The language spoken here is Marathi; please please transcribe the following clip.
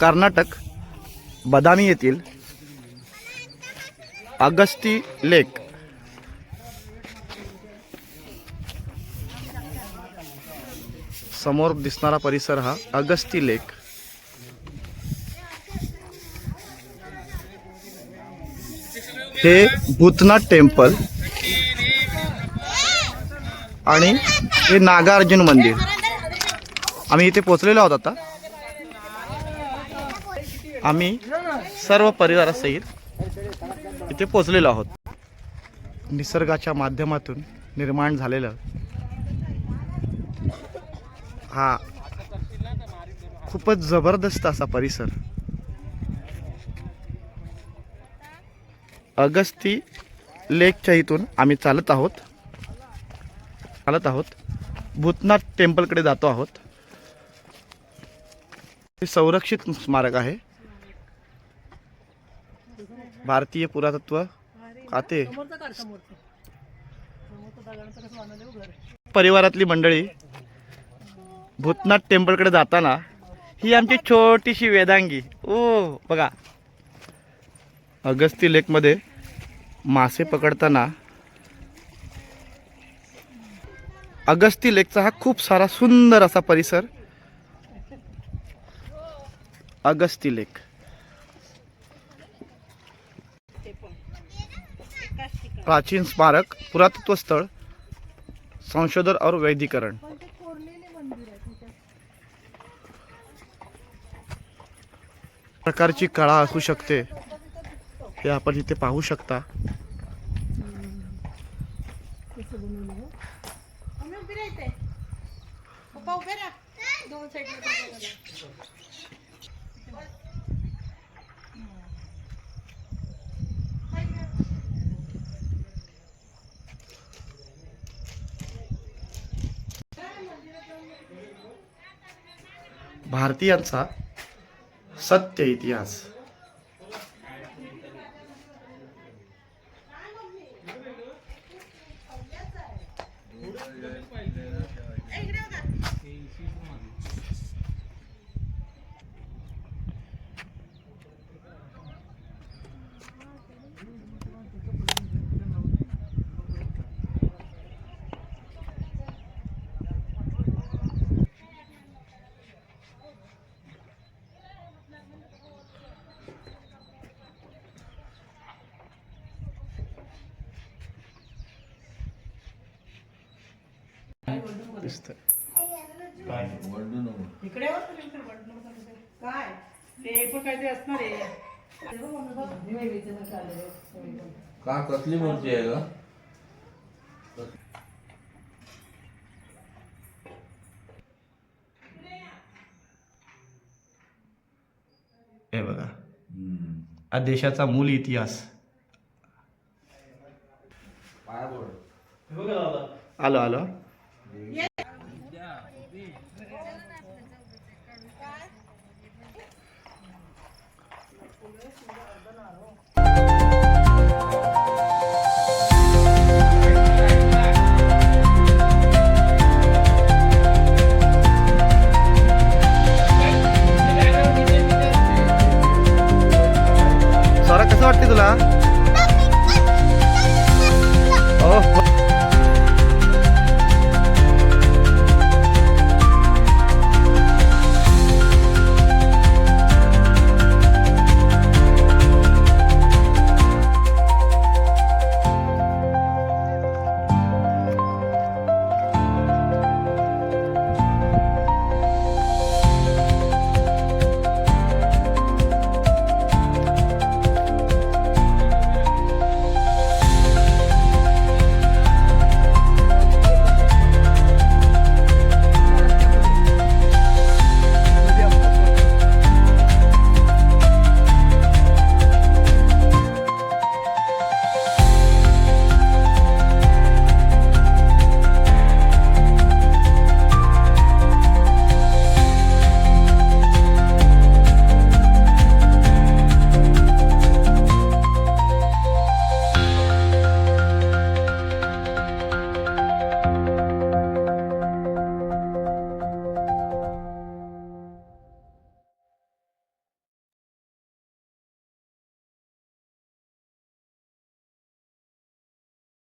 कर्नाटक बदामी येथील अगस्ती लेक. समोर दिसणारा परिसर हा अगस्ती लेक. हे भूतनाथ टेम्पल आणि हे नागार्जुन मंदिर. आम्ही इथे पोचलेलो आहोत आता. आम्ही सर्व परिवारासहित इथे पोचलेलो आहोत. निसर्गाच्या माध्यमातून निर्माण झालेलं हा खूपच जबरदस्त असा परिसर. अगस्ती लेकच्या इथून आम्ही चालत आहोत. चालत आहोत. भूतनाथ टेम्पलकडे जातो आहोत. हे संरक्षित स्मारक आहे. भारतीय पुरातत्व खाते. परिवारातली मंडळी भूतनाथ टेम्पलकडे जाताना ही आमची छोटीशी वेदांगी. ओ बघा. अगस्ती लेकमध्ये मासे पकडताना अगस्ती लेकचा हा खूप सारा सुंदर असा परिसर अगस्ती लेक प्राचीन स्मारक पुरातत्व स्थळ संशोधन और वैधीकरण प्रकारची कळा असू शकते हे आपण इथे पाहू शकता. दोन भारतीयांचा सत्य इतिहास. दिसतंय. इकडे वर तुम्ही इकडे बटन बटन. काय? ते पण काहीतरी असणार आहे. का कसली मूर्ती आहे का हे बघा. हा देशाचा मूल इतिहास. आलो आलो. Tidak ada.